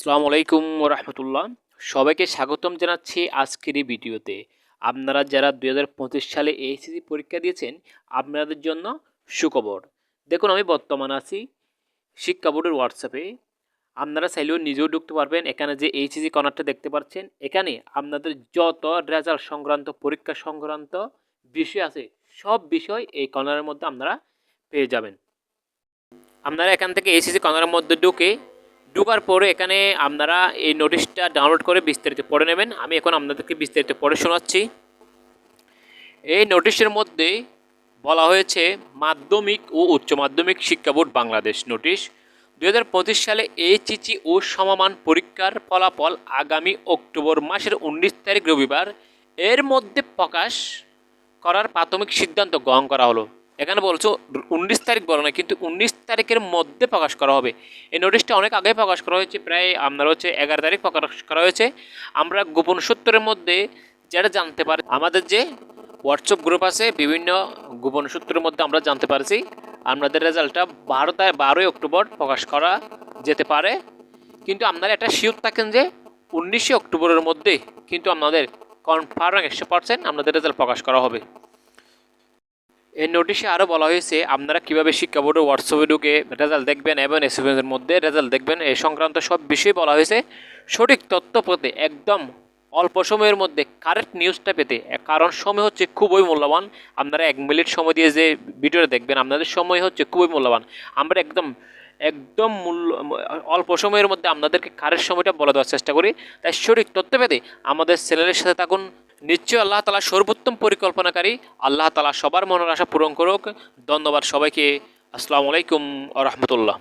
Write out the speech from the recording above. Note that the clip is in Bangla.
আসসালামু আলাইকুম রহমতুল্লাহ সবাইকে স্বাগতম জানাচ্ছি আজকের এই ভিডিওতে। আপনারা যারা দু হাজার পঁচিশ সালে এইচএসসি পরীক্ষা দিয়েছেন, আপনাদের জন্য সুখবর। দেখুন, আমি বর্তমান আছি শিক্ষা বোর্ডের হোয়াটসঅ্যাপে আপনারা চাইলেও নিজেও ঢুকতে পারবেন এখানে যে এইচএসসি কর্নারটা দেখতে পাচ্ছেন। এখানে আপনাদের যত রেজাল্ট সংক্রান্ত, পরীক্ষা সংক্রান্ত বিষয় আছে, সব বিষয় এই কর্নারের মধ্যে আপনারা পেয়ে যাবেন। আপনারা এখান থেকে এইচএসি কর্নারের মধ্যে ঢুকে ঢোকার পরে এখানে আপনারা এই নোটিশটা ডাউনলোড করে বিস্তারিত পড়ে নেবেন। আমি এখন আপনাদেরকে বিস্তারিত পড়ে শোনাচ্ছি। এই নোটিশের মধ্যে বলা হয়েছে, মাধ্যমিক ও উচ্চ মাধ্যমিক শিক্ষা বোর্ড বাংলাদেশ নোটিশ দু হাজার পঁচিশ সালে এইচইচি ও সমমান পরীক্ষার ফলাফল আগামী অক্টোবর মাসের উনিশ তারিখ রবিবার। এর মধ্যে প্রকাশ করার প্রাথমিক সিদ্ধান্ত গ্রহণ করা হলো। এখানে বলছো উনিশ তারিখ বলো না, কিন্তু উনিশ তারিখের মধ্যে প্রকাশ করা হবে। এই নোটিশটা অনেক আগে প্রকাশ করা হয়েছে, প্রায় আপনার হচ্ছে এগারো তারিখ প্রকাশ করা হয়েছে। আমরা গোপন সূত্রের মধ্যে যেটা জানতে পারি, আমাদের যে হোয়াটসঅ্যাপ গ্রুপ আছে, বিভিন্ন গোপন সূত্রের মধ্যে আমরা জানতে পারছি আপনাদের রেজাল্টটা বারো তারিখ, বারোই অক্টোবর প্রকাশ করা যেতে পারে। কিন্তু আপনারা একটা শিওর থাকেন যে উনিশে অক্টোবরের মধ্যে কিন্তু আপনাদের কনফার্ম একশো পার্সেন্ট আপনাদের রেজাল্ট প্রকাশ করা হবে। এই নোটিশে আরও বলা হয়েছে, আপনারা কীভাবে শিক্ষা বোর্ডে হোয়াটসঅ্যাপে ঢুকে রেজাল্ট দেখবেন এবং এসএমএসের মধ্যে রেজাল্ট দেখবেন, এই সংক্রান্ত সব বিষয়ে বলা হয়েছে। সঠিক তথ্য পেতে একদম অল্প সময়ের মধ্যে কারেক্ট নিউজটা পেতে কারণ সময় হচ্ছে খুবই মূল্যবান। আপনারা এক মিনিট সময় দিয়ে যে ভিডিওটা দেখবেন, আপনাদের সময় হচ্ছে খুবই মূল্যবান। আমরা একদম একদম মূল্য, অল্প সময়ের মধ্যে আপনাদেরকে কারের সময়টা বলে দেওয়ার চেষ্টা করি। তাই সঠিক তথ্য পেতে আমাদের চ্যানেলের সাথে থাকুন। নিশ্চয়ই আল্লাহ তালা সর্বোত্তম পরিকল্পনাকারী। আল্লাহ তালা সবার মনের আশা পূরণ করুক। ধন্যবাদ সবাইকে। আসসালামু আলাইকুম আ রহমতুল্লাহ।